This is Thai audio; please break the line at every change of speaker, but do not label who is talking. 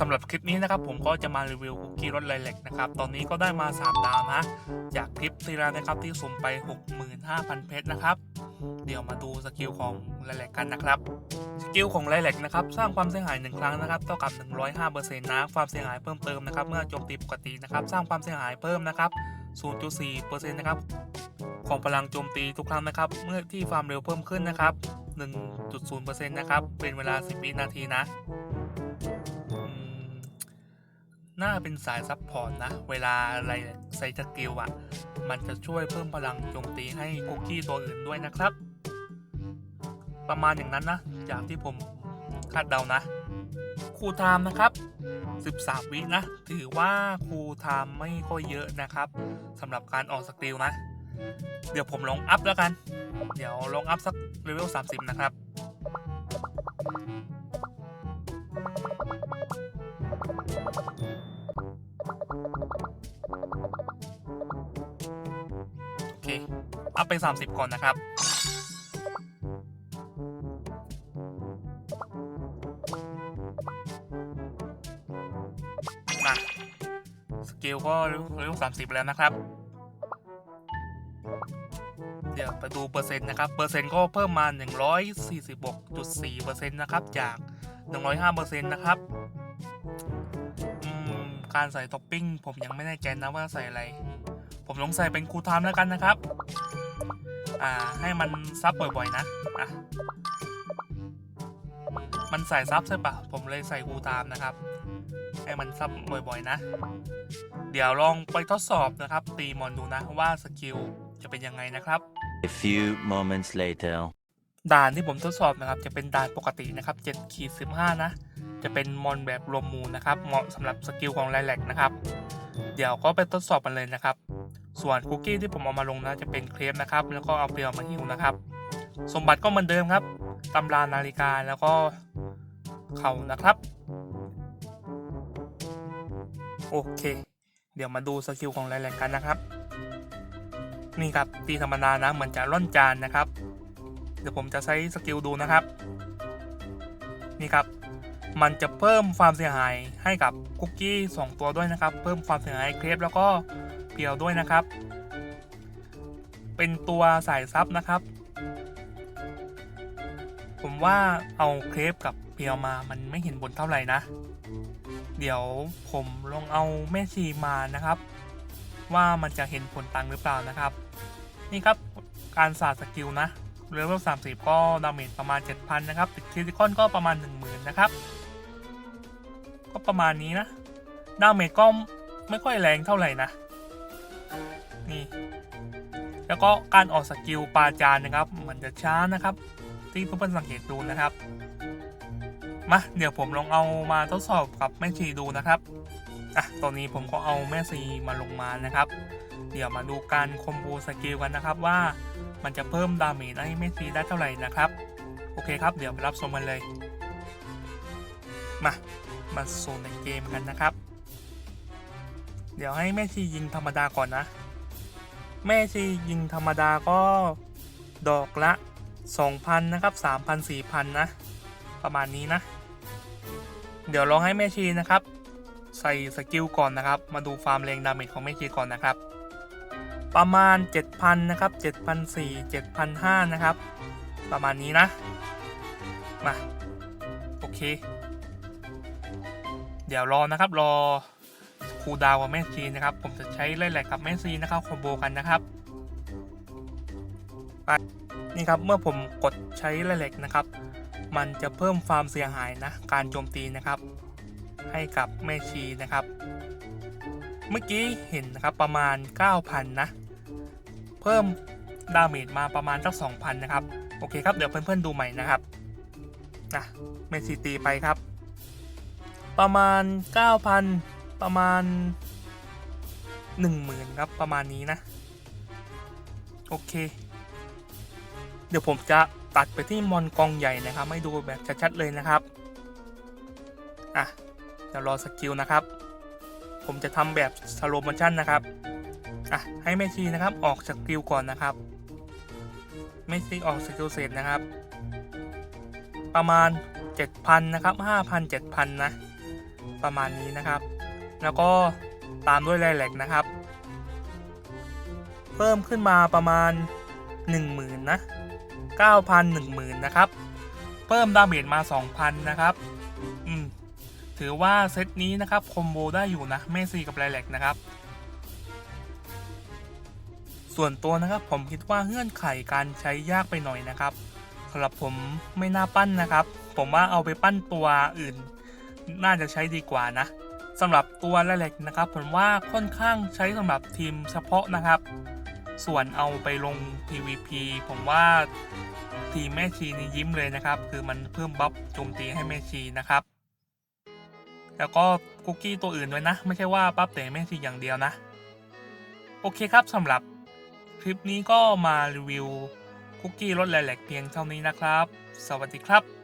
สำหรับคลิปนี้นะครับผมก็จะมารีวิวคุกกี้รสไลแลกนะครับตอนนี้ก็ได้มา 3 ดาวนะ จากคลิปที่แล้วนะครับที่สุ่มไป 65,000 เพชรนะครับ เดี๋ยวมาดูสกิลของไลแลกกันนะครับสกิลของไลแลกนะครับสร้างความเสียหาย 1 ครั้งนะครับเท่ากับ 105%นะความเสียหายเพิ่มเติมนะครับเมื่อโจมตีปกตินะครับสร้างความเสียหายเพิ่มนะครับ 0.4%นะครับของพลังโจมตีทุกครั้งนะครับ เมื่อที่ความเร็วเพิ่มขึ้นนะครับ 1.0%นะครับเป็นเวลา 10 วินาทีนะอืม น่าเป็นสายซับพอร์ตนะ เวลาอะไรใส่สกิลอะมันจะช่วยเพิ่มพลังโจมตีให้คุกกี้ตัวอื่นด้วยนะครับ ประมาณอย่างนั้นนะจากที่ผมคาดเดานะ คูไทม์นะครับ 13 วินะ ถือว่าคูไทม์ไม่ค่อยเยอะนะครับสำหรับการออกสกิลนะ เดี๋ยวผมลองอัพแล้วกัน เดี๋ยวลองอัพสักเลเวล30 นะครับ อัพไป30 ก่อนนะครับ มา สกิลก็เร็ว30แล้วนะครับ เดี๋ยวไปดูเปอร์เซ็นต์นะครับ เปอร์เซ็นต์ก็เพิ่มมา 146.4%นะครับ จาก 105%นะครับอืมการใส่ท็อปปิ้งผมยังไม่แน่ใจนะว่าใส่อะไร ผมลองใส่เป็นคูลไทม์แล้วกันนะครับ อ่า ให้มันซับบ่อยๆนะ อะ มันใส่ซับใช่ปะผมเลยใส่คูลไทม์นะครับ ให้มันซับบ่อยๆนะ เดี๋ยวลองไปทดสอบนะครับ ตีมอนดูนะว่าสกิลจะเป็นยังไงนะครับ
A few moments later.
ด่านที่ผมทดสอบนะครับ จะเป็นด่านปกตินะครับ7ขีด15 นะ จะเป็นมอนแบบรวมหมู่นะครับ เหมาะสำหรับสกิลของไลแลกนะครับ เดี๋ยวก็ไปทดสอบกันเลยนะครับ ส่วนคุกกี้ที่ผมเอามาลงนะจะเป็นเครปนะครับ แล้วก็เอาเปรียวมาหิ้วนะครับ สมบัติก็เหมือนเดิมครับตำรานาฬิกาแล้วก็เขานะครับ โอเค เดี๋ยวมาดูสกิลของไลแลกกันนะครับ นี่ครับตีธรรมดานะเหมือนจะล่อนจานนะครับ เดี๋ยวผมจะใช้สกิลดูนะครับ นี่ครับ มันจะเพิ่มความเสียหายให้กับคุกกี้ 2 ตัวด้วยนะครับ เพิ่มความเสียหายเครปแล้วก็ เพียวด้วยนะครับ เป็นตัวสายซับนะครับ ผมว่าเอาเครปกับเพียวมามันไม่เห็นผลเท่าไหร่นะ เดี๋ยวผมลองเอาแม่ชีมานะครับ ว่ามันจะเห็นผลตังหรือเปล่านะครับ นี่ครับการสาดสกิลนะเลเวล30 ก็ดาเมจประมาณ 7,000 นะครับติดคริติคอนก็ประมาณ 10,000 นะครับ ก็ประมาณนี้นะ ดาเมจก็ไม่ค่อยแรงเท่าไหร่นะ นี่ แล้วก็การออกสกิลปาจานนะครับเหมือนจะช้านะครับ ที่เพื่อนๆสังเกตดูนะครับมาเดี๋ยวผมลองเอามาทดสอบกับแม่ชีดูนะครับอะตอนนี้ผมก็เอาแม่ซีมาลงมานะครับ เดี๋ยวมาดูการคอมโบสกิลกันนะครับว่ามันจะเพิ่มดาเมจให้แม่ซีได้เท่าไหร่นะครับ โอเคครับเดี๋ยวไปรับชมกันเลย มามาสู่ในเกมกันนะครับ เดี๋ยวให้แม่ชียิงธรรมดาก่อนนะ แม่ชียิงธรรมดาก็ดอกละ 2,000 นะครับ 3,000 4,000 นะ ประมาณนี้นะ เดี๋ยวลองให้แม่ชีนะครับ ใส่สกิลก่อนนะครับ มาดูฟาร์มแรงดาเมจของแม่ชีก่อนนะครับ ประมาณ 7,000 นะครับ 7,400 7,500 นะครับ ประมาณนี้นะ มา โอเค เดี๋ยวรอนะครับรอ คูลดาวกับแม่ชีนะครับ ผมจะใช้ไล่แหลกกับแม่ชีนะครับคอมโบกันนะครับไปนี่ครับเมื่อผมกดใช้ไล่แหลกนะครับ มันจะเพิ่มความเสียหายนะการโจมตีนะครับ ให้กับแม่ชีนะครับ เมื่อกี้เห็นนะครับประมาณ 9,000 นะ เพิ่มดาเมจมาประมาณสัก2,000 นะครับ โอเคครับ เดี๋ยวเพื่อนๆดูใหม่นะครับนะแม่ชีตีไปครับ ประมาณ 9,000 ประมาณ10,000ครับประมาณนี้นะ โอเค เดี๋ยวผมจะตัดไปที่มอนกองใหญ่นะครับให้ดูแบบชัดๆเลยนะครับอะเดี๋ยวรอสกิลนะครับ ผมจะทำแบบสโลโมชั่นนะครับอะให้แม่ชีนะครับออกสกิลก่อนนะครับไม่ชีออกสกิลเสร็จนะครับ ประมาณ 7,000 นะครับ 5,000 7,000 นะ ประมาณนี้นะครับ แล้วก็ตามด้วยแรแลกนะครับ เพิ่มขึ้นมาประมาณ 10,000นะ9,000 10,000นะครับ เพิ่มดาเมจมา 2,000 นะครับ อืม ถือว่าเซตนี้นะครับคอมโบได้อยู่นะเมซี่กับไลแลกนะครับ ส่วนตัวนะครับผมคิดว่าเงื่อนไขการใช้ยากไปหน่อยนะครับสำหรับผมไม่น่าปั้นนะครับ ผมว่าเอาไปปั้นตัวอื่น น่าจะใช้ดีกว่านะ สำหรับตัวไลแลกนะครับ ผมว่าค่อนข้างใช้สำหรับทีมเฉพาะนะครับ ส่วนเอาไปลง PVP ผมว่าทีมแม่ชีนี่ยิ้มเลยนะครับ คือมันเพิ่มบัฟโจมตีให้แม่ชีนะครับ แล้วก็คุกกี้ตัวอื่นด้วยนะ ไม่ใช่ว่าปั๊บแต่แม่ชีอย่างเดียวนะ โอเคครับสำหรับคลิปนี้ก็มารีวิวคุกกี้รสแหลกเพียงเท่านี้นะครับ สวัสดีครับ